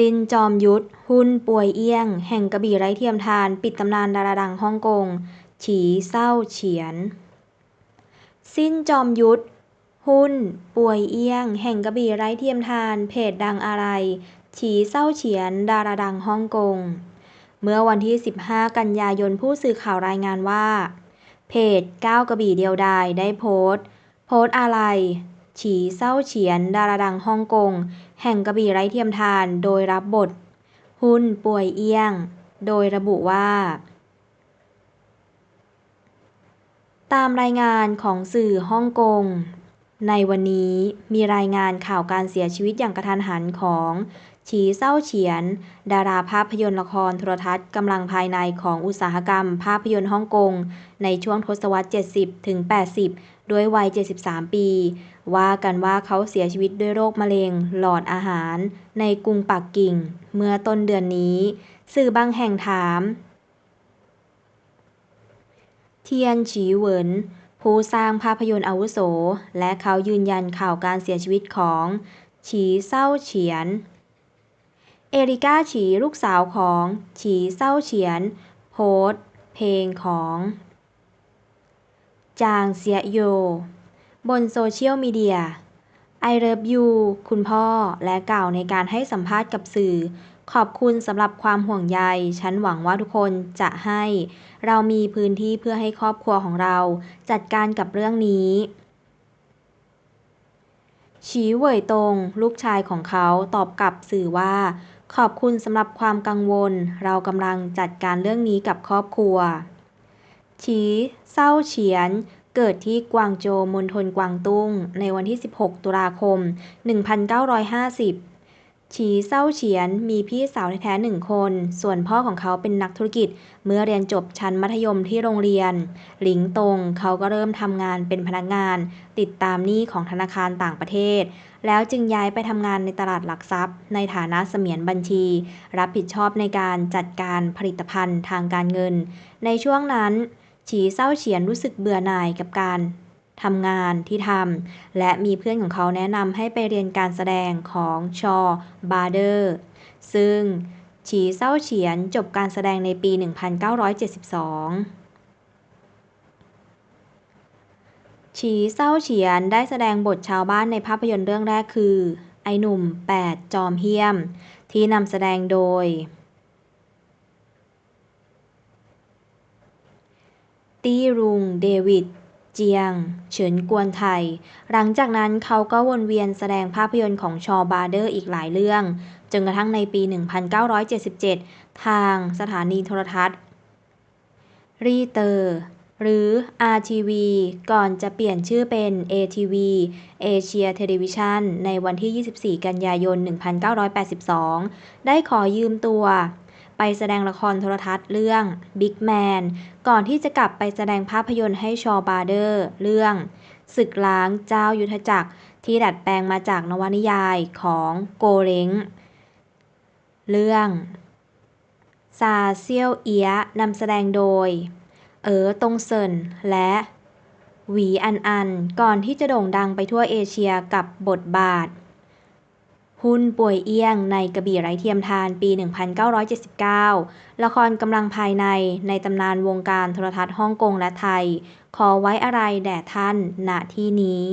ซินจอมยุทธหุ้นป่วยเอี้ยง แห่งกระบี่ไร้เทียมทาน ปิดตำนานดาราดังฮ่องกง ฉีเซ่าเฉียน ซินจอมยุทธหุ้นป่วยเอี้ยง แห่งกระบี่ไร้เทียมทาน เพจดังอะไร ฉีเซ่าเฉียน ดาราดังฮ่องกง เมื่อวันที่ 15 กันยายนผู้สื่อข่าวรายงานว่า เพจก้าวกระบี่เดียวดายได้โพสต์ โพสต์อะไร ฉีเศร้าเฉียน ดาราดังฮ่องกง แห่งกระบี่ไร้เทียมทาน โดยรับบท หุ่นป่วยเอี้ยง โดยระบุว่า ตามรายงานของสื่อฮ่องกง ในวันนี้มีรายงานข่าวการเสียชีวิตอย่างกระทันหันของ ฉีเซ่าเฉียน ดาราภาพยนตร์ละครโทรทัศน์กำลังภายในของอุตสาหกรรม ภาพยนตร์ฮ่องกง ในช่วงทศวรรษ 70 ถึง 80 ด้วยวัย 73 ปี ว่ากันว่าเขาเสียชีวิตด้วยโรคมะเร็ง หลอดอาหาร ในกรุงปักกิ่ง เมื่อต้นเดือนนี้ สื่อบางแห่งถาม เทียนฉีเหวินผู้สร้างภาพยนตร์อาวุโส และเขายืนยันข่าวการเสียชีวิตของฉีเซ่าเฉียน เอริก้าฉีลูกสาวของฉีเซ่าเฉียน โพสต์ เพลงของ จางเซียโย บนโซเชียลมีเดีย I love you คุณพ่อและกล่าวในการให้สัมภาษณ์กับสื่อ ขอบคุณสำหรับความห่วงใย ฉันหวังว่าทุกคนจะให้ เรามีพื้นที่เพื่อให้ครอบครัวของเรา จัดการกับเรื่องนี้ ฉีเหว่ยตง ลูกชายของเขาตอบกลับสื่อว่า ขอบคุณสำหรับความกังวล เรากำลังจัดการเรื่องนี้กับครอบครัว ฉีเซ้าเฉียนเกิดที่กวางโจวมณฑลกวางตุ้ง ในวันที่ 16 ตุลาคม 1950 ฉีเซ่าเฉียนมีพี่สาวแท้ๆหนึ่งคน ส่วนพ่อของเขาเป็นนักธุรกิจ เมื่อเรียนจบชั้นมัธยมที่โรงเรียน หลิงตงเขาก็เริ่มทำงานเป็นพนักงาน ติดตามหนี้ของธนาคารต่างประเทศ แล้วจึงย้ายไปทำงานในตลาดหลักทรัพย์ ในฐานะเสมียนบัญชี รับผิดชอบในการจัดการผลิตภัณฑ์ทางการเงิน ในช่วงนั้นฉีเซ่าเฉียนรู้สึกเบื่อหน่ายกับการ ทำงานที่ทำและมีเพื่อนของเขาแนะนำให้ไปเรียนการแสดงของชอบาเดอร์ ซึ่งฉีเซ่าเฉียนจบการแสดงในปี 1972ฉีเซ่าเฉียนได้แสดงบทชาวบ้านในภาพยนตร์เรื่องแรกคือ ไอหนุ่มแปดจอมเหี้ยม ที่นำแสดงโดย ตี้รุง เดวิด เจียง เฉินกวนไทย หลังจากนั้นเขาก็วนเวียนแสดงภาพยนตร์ของชอบาเดอร์อีกหลายเรื่อง จนกระทั่งในปี 1977 ทางสถานีโทรทัศน์ รีเตอร์ หรือ RTV ก่อนจะเปลี่ยนชื่อเป็น ATV เอเชียเทเลวิชั่นในวันที่ 24 กันยายน 1982 ได้ขอยืมตัว ไปแสดงละครโทรทัศน์เรื่องบิ๊กแมนก่อนที่จะกลับไปแสดงภาพยนตร์ให้ชอบาเดอร์ เรื่อง ศึกล้างเจ้ายุทธจักร ที่ดัดแปลงมาจากนวนิยายของโกเล้งเรื่องซาเซียวเอียะนำแสดงโดย เอ๋อตงเซินและหวีอันอัน ก่อนที่จะโด่งดังไปทั่วเอเชียกับบทบาท หุ้นป่วยเอี้ยงในกระบี่ไร้เทียมทานปี 1979 ละครกำลังภายในในตำนานวงการโทรทัศน์ฮ่องกงและไทย ขอไว้อะไรแด่ท่านณที่นี้